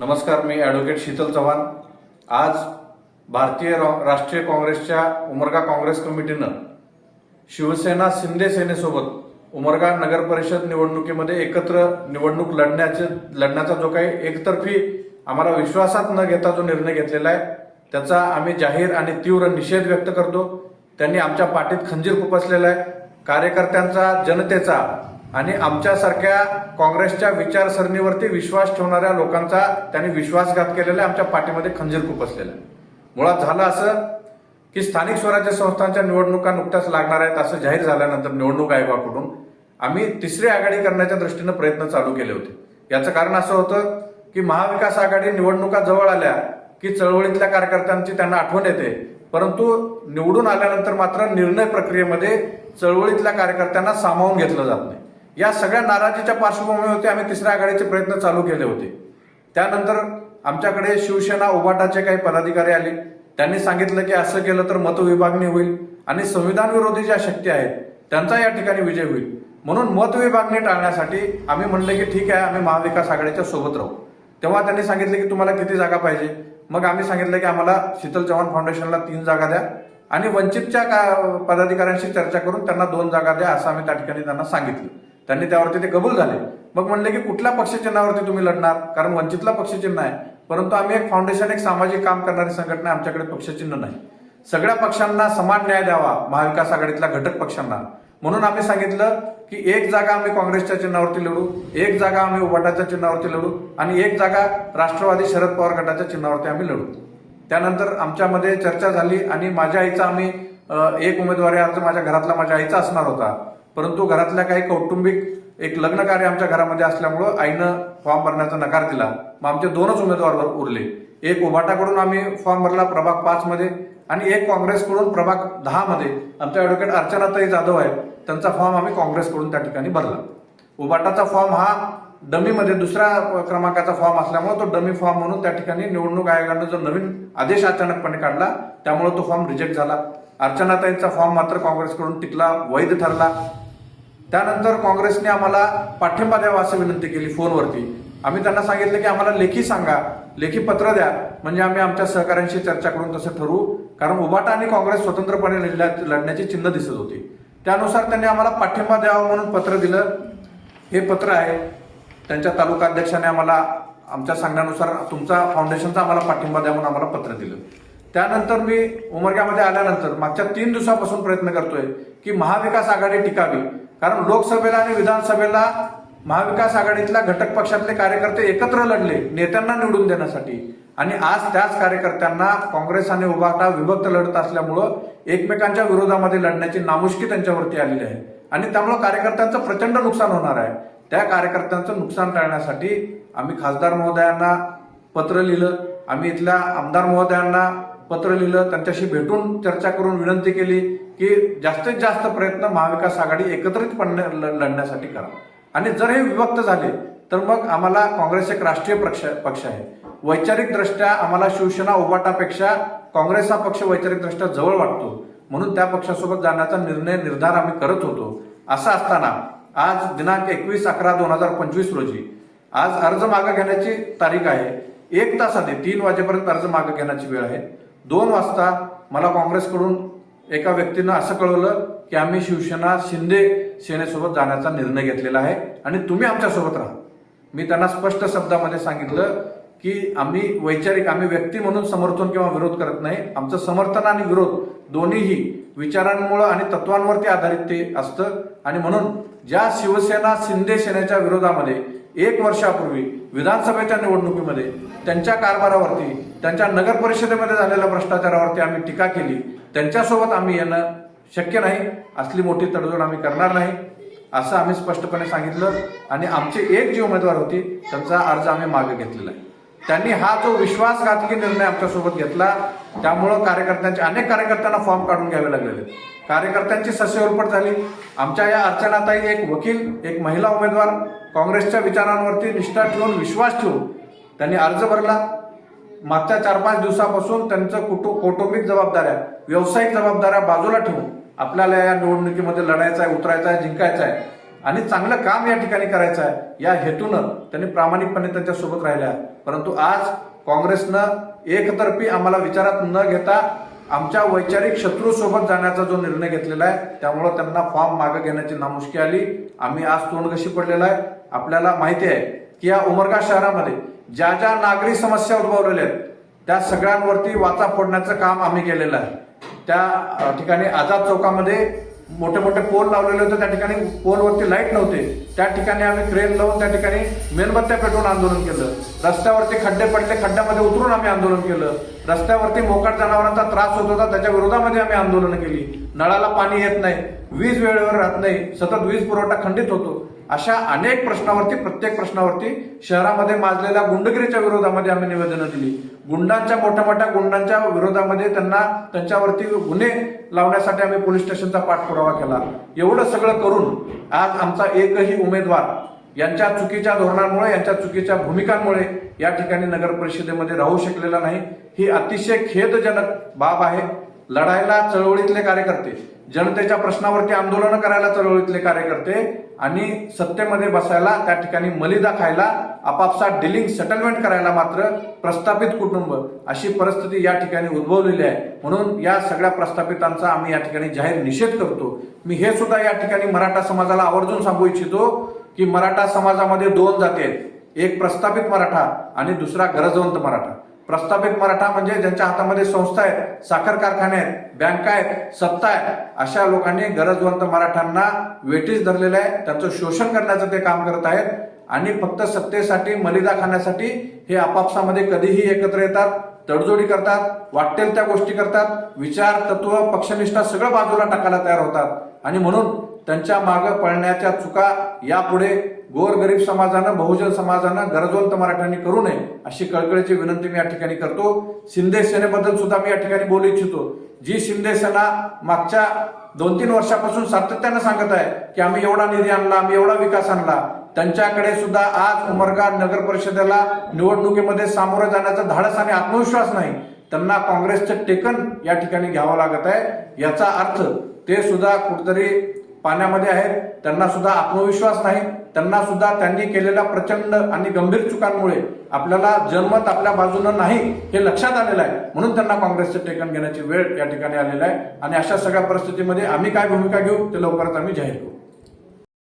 नमस्कार मी ॲडव्होकेट शीतल चव्हाण. आज भारतीय राष्ट्रीय काँग्रेसच्या उमरगा काँग्रेस कमिटीनं शिवसेना शिंदे सेनेसोबत उमरगा नगर परिषद निवडणुकीमध्ये एकत्र निवडणूक लढण्याचे लढण्याचा जो काही एकतर्फी आम्हाला विश्वासात न घेता जो निर्णय घेतलेला आहे त्याचा आम्ही जाहीर आणि तीव्र निषेध व्यक्त करतो. त्यांनी आमच्या पाठीत खंजीर खुपसलेला आहे. कार्यकर्त्यांचा जनतेचा आणि आमच्यासारख्या काँग्रेसच्या विचारसरणीवरती विश्वास ठेवणाऱ्या लोकांचा त्यांनी विश्वासघात केलेला आहे. आमच्या पाठीमध्ये खंजीर खुपसलेला आहे. मुळात झालं असं की स्थानिक स्वराज्य संस्थांच्या निवडणुका नुकत्याच लागणार आहेत असं जाहीर झाल्यानंतर निवडणूक आयोगाकडून आम्ही तिसरी आघाडी करण्याच्या दृष्टीनं प्रयत्न चालू केले होते. याचं कारण असं होतं की महाविकास आघाडी निवडणुका जवळ आल्या की चळवळीतल्या कार्यकर्त्यांची त्यांना आठवण येते. परंतु निवडून आल्यानंतर मात्र निर्णय प्रक्रियेमध्ये चळवळीतल्या कार्यकर्त्यांना सामावून घेतलं जात नाही. या सगळ्या नाराजीच्या पार्श्वभूमीवरती आम्ही तिसऱ्या आघाडीचे प्रयत्न चालू केले होते. त्यानंतर आमच्याकडे शिवसेना उभाटाचे काही पदाधिकारी आले. त्यांनी सांगितलं की असं केलं तर मतविभागणी होईल आणि संविधान विरोधी ज्या शक्ती आहेत त्यांचा या ठिकाणी विजय होईल. म्हणून मतविभागणी टाळण्यासाठी आम्ही म्हणलं की ठीक आहे आम्ही महाविकास आघाडीच्या सोबत राहू. तेव्हा त्यांनी सांगितलं की तुम्हाला किती जागा पाहिजे? मग आम्ही सांगितलं की आम्हाला शीतल चव्हाण फाउंडेशनला तीन जागा द्या आणि वंचितच्या का पदाधिकाऱ्यांशी चर्चा करून त्यांना दोन जागा द्या असं आम्ही त्या ठिकाणी त्यांना सांगितलं. त्यांनी त्यावरती ते कबूल झाले. मग म्हणले की कुठल्या पक्षचिन्हावरती तुम्ही लढणार? कारण वंचितला पक्षचिन्ह आहे. परंतु आम्ही एक फाउंडेशन एक सामाजिक काम करणारी संघटना आमच्याकडे पक्षचिन्ह नाही. सगळ्या पक्षांना समान न्याय द्यावा महाविकास आघाडीतल्या घटक पक्षांना. म्हणून आम्ही सांगितलं की एक जागा आम्ही काँग्रेसच्या चिन्हावरती लढू एक जागा आम्ही उभाटाच्या चिन्हावरती लढू आणि एक जागा राष्ट्रवादी शरद पवार गटाच्या चिन्हावरती आम्ही लढू. त्यानंतर आमच्यामध्ये चर्चा झाली आणि माझ्या आईचा आम्ही एक उमेदवारी अर्ज माझ्या घरातला माझ्या आईचा असणार होता. परंतु घरातल्या काही कौटुंबिक एक लग्न कार्य आमच्या घरामध्ये असल्यामुळं आईनं फॉर्म भरण्याचा नकार दिला. मग आमचे दोनच उमेदवार उरले. एक उभाटाकडून आम्ही फॉर्म भरला प्रभाग पाच मध्ये आणि एक काँग्रेसकडून प्रभाग दहा मध्ये. आमच्या ॲडव्होकेट अर्चनाताई जाधव आहेत. त्यांचा फॉर्म आम्ही काँग्रेसकडून त्या ठिकाणी भरला. उबाटाचा फॉर्म हा डमीमध्ये दुसऱ्या क्रमांकाचा फॉर्म असल्यामुळे तो डमी फॉर्म म्हणून त्या ठिकाणी निवडणूक आयोगानं जो नवीन आदेश अचानकपणे काढला त्यामुळे तो फॉर्म रिजेक्ट झाला. अर्चनाताईंचा फॉर्म मात्र काँग्रेसकडून टिकला वैध ठरला. त्यानंतर काँग्रेसने आम्हाला पाठिंबा द्यावा असं विनंती केली फोनवरती. आम्ही त्यांना सांगितलं की आम्हाला लेखी सांगा लेखी पत्र द्या म्हणजे आम्ही आमच्या सहकाऱ्यांशी चर्चा करून तसं ठरवू. कारण उबाटा आणि काँग्रेस स्वतंत्रपणे लढल्या- लढण्याची चिन्ह दिसत होती. त्यानुसार त्यांनी आम्हाला पाठिंबा द्यावा म्हणून पत्र दिलं. हे पत्र आहे त्यांच्या तालुका अध्यक्षाने आम्हाला आमच्या सांगण्यानुसार तुमचा फाउंडेशनचा आम्हाला पाठिंबा द्या म्हणून आम्हाला पत्र दिलं. त्यानंतर मी उमरग्यामध्ये आल्यानंतर मागच्या तीन दिवसापासून प्रयत्न करतोय की महाविकास आघाडी टिकावी. कारण लोकसभेला आणि विधानसभेला महाविकास आघाडीतल्या घटक पक्षातले कार्यकर्ते एकत्र लढले नेत्यांना निवडून देण्यासाठी. आणि आज त्याच कार्यकर्त्यांना काँग्रेस आणि उभाटा विभक्त लढत असल्यामुळं एकमेकांच्या विरोधामध्ये लढण्याची नामुष्की त्यांच्यावरती आलेली आहे. आणि त्यामुळं कार्यकर्त्यांचं प्रचंड नुकसान होणार आहे. त्या कार्यकर्त्यांचं नुकसान टाळण्यासाठी आम्ही खासदार महोदयांना पत्र लिहिलं आम्ही इथल्या आमदार महोदयांना पत्र लिहिलं त्यांच्याशी भेटून चर्चा करून विनंती केली की जास्तीत जास्त प्रयत्न महाविकास आघाडी एकत्रितपणे ल- लढण्यासाठी करा. आणि जर हे विभक्त झाले तर मग आम्हाला काँग्रेस एक राष्ट्रीय पक्ष पक्ष आहे. वैचारिकदृष्ट्या आम्हाला शिवसेना उभाटापेक्षा काँग्रेस हा पक्ष वैचारिकदृष्ट्या जवळ वाटतो. म्हणून त्या पक्षासोबत जाण्याचा निर्णय निर्धार आम्ही करत होतो. असं असताना आज दिनांक एकवीस अकरा दोन हजार पंचवीस रोजी आज अर्ज मागे घेण्याची तारीख आहे. एक तास आधी तीन वाजेपर्यंत अर्ज मागे घेण्याची वेळ आहे. दोन वाजता मला काँग्रेसकडून एका व्यक्तीनं असं कळवलं की आम्ही शिवसेना शिंदे सेनेसोबत जाण्याचा निर्णय घेतलेला आहे आणि तुम्ही आमच्यासोबत राहा. मी त्यांना स्पष्ट शब्दामध्ये सांगितलं की आम्ही वैचारिक आम्ही व्यक्ती म्हणून समर्थन किंवा विरोध करत नाही. आमचं समर्थन आणि विरोध दोन्हीही विचारांमुळं आणि तत्वांवरती आधारित ते असतं. आणि म्हणून ज्या शिवसेना शिंदे सेनेच्या विरोधामध्ये एक वर्षापूर्वी विधानसभेच्या निवडणुकीमध्ये त्यांच्या कारभारावरती त्यांच्या नगर परिषदेमध्ये झालेल्या भ्रष्टाचारावरती आम्ही टीका केली त्यांच्यासोबत आम्ही येणं शक्य नाही. असली मोठी तडजोड आम्ही करणार नाही असं आम्ही स्पष्टपणे सांगितलं. आणि आमचे एक जी उमेदवार होती त्यांचा अर्ज आम्ही मागे घेतलेला आहे. त्यांनी हा जो विश्वासघातकी निर्णय आमच्यासोबत घेतला त्यामुळं कार्यकर्त्यांचे अनेक कार्यकर्त्यांना फॉर्म काढून घ्यावे लागलेले. कार्यकर्त्यांची सस्यवरपट झाली. आमच्या या अर्चनाताई एक वकील एक महिला उमेदवार काँग्रेसच्या विचारांवरती निष्ठा ठेवून विश्वास ठेवून त्यांनी अर्ज भरला. मागच्या चार पाच दिवसापासून त्यांचं कुटु कौटुंबिक जबाबदाऱ्या व्यावसायिक जबाबदाऱ्या बाजूला ठेवून आपल्याला या निवडणुकीमध्ये लढायचं आहे उतरायचं आहे जिंकायचं आहे. आणि चांगलं काम या ठिकाणी करायचं आहे. या हेतूनं त्यांनी प्रामाणिकपणे त्यांच्यासोबत राहिल्या परंतु आज काँग्रेसनं एकतर्फी आम्हाला विचारात न घेता आमच्या वैचारिक शत्रू सोबत जाण्याचा जो निर्णय घेतलेला आहे त्यामुळं त्यांना फॉर्म मागे घेण्याची नामुष्की आली. आम्ही आज तोंडघशी पडलेला आहे. आपल्याला माहिती आहे की या उमरगा शहरामध्ये ज्या ज्या नागरी समस्या उद्भवलेल्या आहेत त्या सगळ्यांवरती वाचा फोडण्याचं काम आम्ही केलेलं आहे. त्या ठिकाणी आझाद चौकामध्ये मोठे मोठे पोल लावलेले होते त्या ठिकाणी पोलवरती लाइट नव्हते. त्या ठिकाणी आम्ही क्रेन लावून त्या ठिकाणी मेणबत्त्या पेटवून आंदोलन केलं. रस्त्यावरती खड्डे पडले खड्ड्यामध्ये उतरून आम्ही आंदोलन केलं. रस्त्यावरती मोकाट जनावरांचा त्रास होत होता त्याच्या विरोधामध्ये आम्ही आंदोलन केली. नळाला पाणी येत नाही वीज वेळेवर राहत नाही सतत वीज पुरवठा खंडित होतो. अशा अनेक प्रश्नावरती प्रत्येक प्रश्नावरती शहरामध्ये माजलेल्या गुंडगिरीच्या विरोधामध्ये आम्ही निवेदनं दिली. गुंडांच्या मोठ्या मोठ्या गुंडांच्या विरोधामध्ये त्यांना त्यांच्यावरती गुन्हे लावण्यासाठी आम्ही पोलीस स्टेशनचा पाठपुरावा केला. एवढं सगळं करून आज आमचा एकही उमेदवार यांच्या चुकीच्या धोरणांमुळे यांच्या चुकीच्या भूमिकांमुळे या ठिकाणी नगर परिषदेमध्ये राहू शकलेला नाही. ही अतिशय खेदजनक बाब आहे. लढायला चळवळीतले कार्यकर्ते जनतेच्या प्रश्नावरती आंदोलन करायला चळवळीतले कार्यकर्ते आणि सत्तेमध्ये बसायला त्या ठिकाणी मलिदा खायला आपापसात डिलिंग सेटलमेंट करायला मात्र प्रस्थापित कुटुंब अशी परिस्थिती या ठिकाणी उद्भवलेली आहे. म्हणून या सगळ्या प्रस्थापितांचा आम्ही या ठिकाणी जाहीर निषेध करतो. मी हे सुद्धा या ठिकाणी मराठा समाजाला आवर्जून सांगू इच्छितो की मराठा समाजामध्ये दोन जाती आहेत. एक प्रस्थापित मराठा आणि दुसरा गरजवंत मराठा. प्रस्थापित मराठा म्हणजे ज्यांच्या हातामध्ये संस्था आहेत साखर कारखाने आहेत बँका आहेत सत्ता आहे अशा लोकांनी गरजवंत मराठ्यांना वेटीस धरलेलं आहे. त्यांचं शोषण करण्याचं ते काम करत आहेत. आणि फक्त सत्तेसाठी मलिदा खाण्यासाठी हे आपापसामध्ये कधीही एकत्र येतात तडजोडी करतात वाटेल त्या गोष्टी करतात. विचार तत्व पक्षनिष्ठा सगळं बाजूला टाकायला तयार होतात. आणि म्हणून त्यांच्या मागं पळण्याच्या चुका यापुढे गोरगरीब समाजानं बहुजन समाजानं गरजवंत मराठ्यांनी करू नये अशी कळकळीची विनंती मी या ठिकाणी करतो. शिंदे सेनेबद्दल सुद्धा मी या ठिकाणी बोलू इच्छितो. जी शिंदे सेना मागच्या दोन तीन वर्षापासून सातत्यानं सांगत आहे की आम्ही एवढा निधी आणला आम्ही एवढा विकास आणला. त्यांच्याकडे सुद्धा आज उमरगा नगर परिषदेला निवडणुकीमध्ये सामोरं जाण्याचा धाडस आणि आत्मविश्वास नाही. त्यांना काँग्रेसचं टेकन या ठिकाणी घ्यावं लागत आहे. याचा अर्थ ते सुद्धा कुठेतरी पाण्यामध्ये आहेत त्यांना सुद्धा आत्मविश्वास नाही त्यांना सुद्धा त्यांनी केलेल्या प्रचंड आणि गंभीर चुकांमुळे आपल्याला जनमत आपल्या बाजूनं नाही हे लक्षात आलेलं आहे. म्हणून त्यांना काँग्रेसचं टेकन घेण्याची वेळ या ठिकाणी आलेला आहे. आणि अशा सगळ्या परिस्थितीमध्ये आम्ही काय भूमिका घेऊ ते लवकरच आम्ही जाहीर करू.